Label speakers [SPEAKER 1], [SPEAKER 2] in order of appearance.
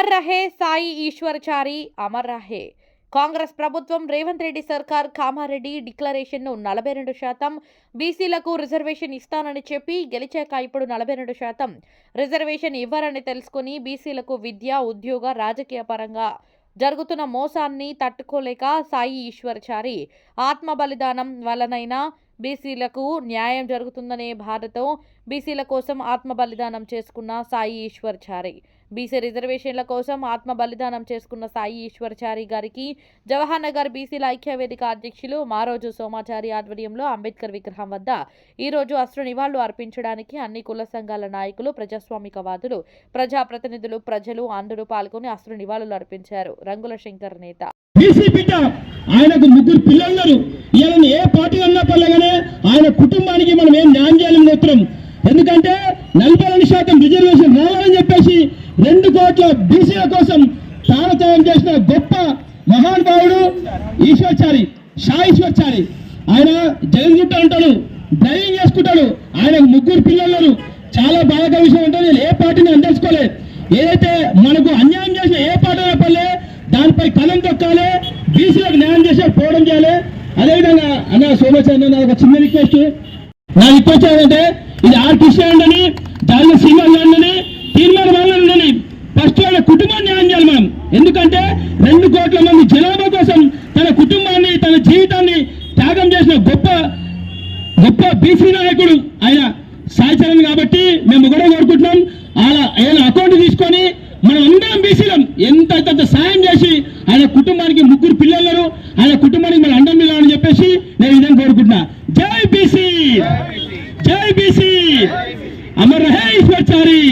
[SPEAKER 1] అమర్ రహే సాయి ఈశ్వర్చారి అమర్ రహే కాంగ్రెస్ ప్రభుత్వం రేవంత్ రెడ్డి సర్కార్ కామారెడ్డి డిక్లరేషన్ను నలభై రెండు శాతం బీసీలకు రిజర్వేషన్ ఇస్తానని చెప్పి గెలిచాక ఇప్పుడు నలభై రెండు శాతం. రిజర్వేషన్ ఇవ్వరని తెలుసుకుని బీసీలకు విద్య ఉద్యోగ రాజకీయ పరంగా జరుగుతున్న మోసాన్ని తట్టుకోలేక సాయి ఈశ్వర్చారి ఆత్మ బలిదానం వలనైనా బీసీలకు న్యాయం జరుగుతుందనే భారతం బీసీల కోసం ఆత్మ బలిదానం చేసుకున్న సాయి ఈశ్వర్చారి. బీసీ రిజర్వేషన్ల కోసం ఆత్మ బలిదానం చేసుకున్న సాయి ఈశ్వర్చారి గారికి జవహర్నగర్ బీసీల ఐక్య వేదిక అధ్యక్షులు మారోజు సోమాచారి ఆధ్వర్యంలో అంబేద్కర్ విగ్రహం వద్ద ఈరోజు అశ్రు నివాళులు అర్పించడానికి అన్ని కుల సంఘాల నాయకులు ప్రజాస్వామికవాదులు ప్రజాప్రతినిధులు ప్రజలు అందరూ పాల్గొని అశ్రు నివాళులు అర్పించారు. రంగుల శంకర్ నేత.
[SPEAKER 2] బీసీ బిడ్డ ఆయనకు ముగ్గురు పిల్లలున్నారు. ఈయన ఏ పార్టీ అన్నా పర్లేగానే ఆయన కుటుంబానికి మనం ఏం న్యాయం చేయాలని చెప్తున్నాం ఎందుకంటే నలభై రెండు శాతం రిజర్వేషన్ రావాలని చెప్పేసి రెండు కోట్ల బీసీల కోసం తారతమ్యం చేసిన గొప్ప మహానుభావుడు ఈశ్వర్చారి షా ఈశ్వరచారి. ఆయన జగన్గుట్ట అంటాడు డ్రైవింగ్ చేసుకుంటాడు. ఆయన ముగ్గురు పిల్లలు చాలా బాధగా విషయం అంటే నేను ఏ పార్టీని అందర్చుకోలేదు ఏదైతే మనకు అన్యాయం చేసిన ఏ పార్టీ అయినా దానిపై కలం తొక్కాలి బీసీలకు న్యాయం చేసే పోవడం చేయాలి. అదేవిధంగా అన్న ఒక చిన్న రిక్వెస్ట్ నా రిక్వెస్ట్ ఏంటంటే ఇది ఆర్ కృష్ణ అని దానిలో శ్రీమల్ అని తీర్మానం వాళ్ళని ఫస్ట్ వాళ్ళ కుటుంబాన్ని న్యాయం చేయాలి మనం. ఎందుకంటే రెండు కోట్ల మంది జనాభా కోసం తన కుటుంబాన్ని తన జీవితాన్ని త్యాగం చేసిన గొప్ప గొప్ప బీసీ నాయకుడు ఆయన సాయి చరణ్ కాబట్టి మేము కూడా కోరుకుంటున్నాం. అలా ఆయన అకౌంట్ తీసుకొని మనం అందరం బీసీలం. ఎంత సాయం చేసి ఆయన కుటుంబానికి ముగ్గురు పిల్లలను ఆయన కుటుంబానికి మన అండం నిలవాలని చెప్పేసి నేను ఇదని కోరుకుంటున్నా జై బీసీ. జై బీసీ. అమర్ రహే ఈశ్వర్చారి